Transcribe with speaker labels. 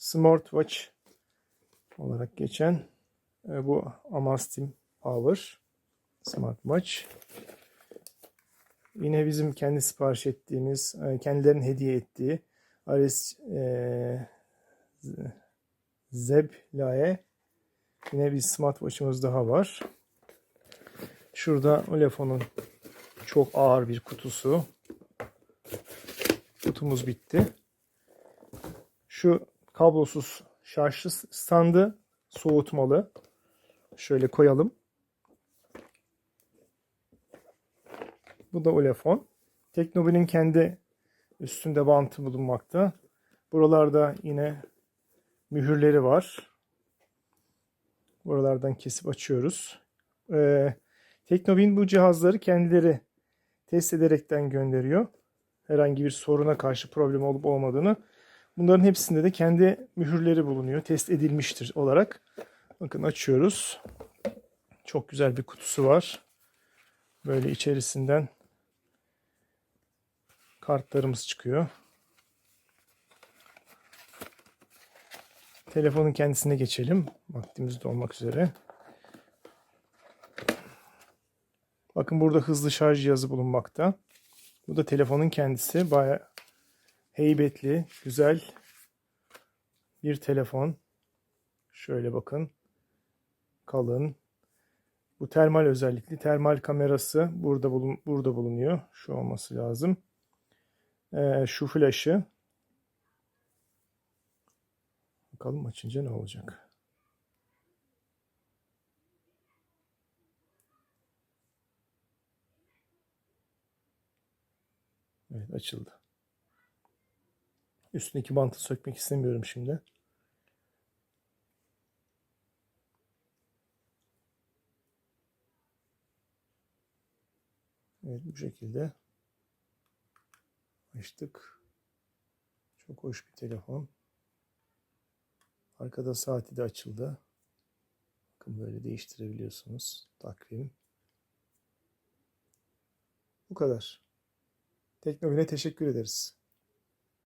Speaker 1: smartwatch olarak geçen e, bu Amastim Power smartwatch. Yine bizim kendi sipariş ettiğimiz, e, kendilerinin hediye ettiği Ares e, Z- Zebla'ye yine bir smartwatch'ımız daha var. Şurada Olefon'un çok ağır bir kutusu. Kutumuz bitti. Şu kablosuz şarjlı standı soğutmalı. Şöyle koyalım. Bu da Olefon. Teknobi'nin kendi üstünde bantı bulunmakta. Buralarda yine mühürleri var. Buralardan kesip açıyoruz. Ee, Teknobin bu cihazları kendileri test ederekten gönderiyor. Herhangi bir soruna karşı problem olup olmadığını. Bunların hepsinde de kendi mühürleri bulunuyor. Test edilmiştir olarak. Bakın açıyoruz. Çok güzel bir kutusu var. Böyle içerisinden kartlarımız çıkıyor. Telefonun kendisine geçelim. Vaktimiz de olmak üzere. Bakın burada hızlı şarj cihazı bulunmakta. Bu da telefonun kendisi. Baya heybetli, güzel bir telefon. Şöyle bakın. Kalın. Bu termal özellikli. Termal kamerası burada bulun burada bulunuyor. Şu olması lazım. Ee, şu flaşı. Bakalım açınca ne olacak. Evet açıldı. Üstündeki bantı sökmek istemiyorum şimdi. Evet bu şekilde açtık. Çok hoş bir telefon. Arkada saati de açıldı. Bakın böyle değiştirebiliyorsunuz. Takvim. Bu kadar. Teknobine teşekkür ederiz.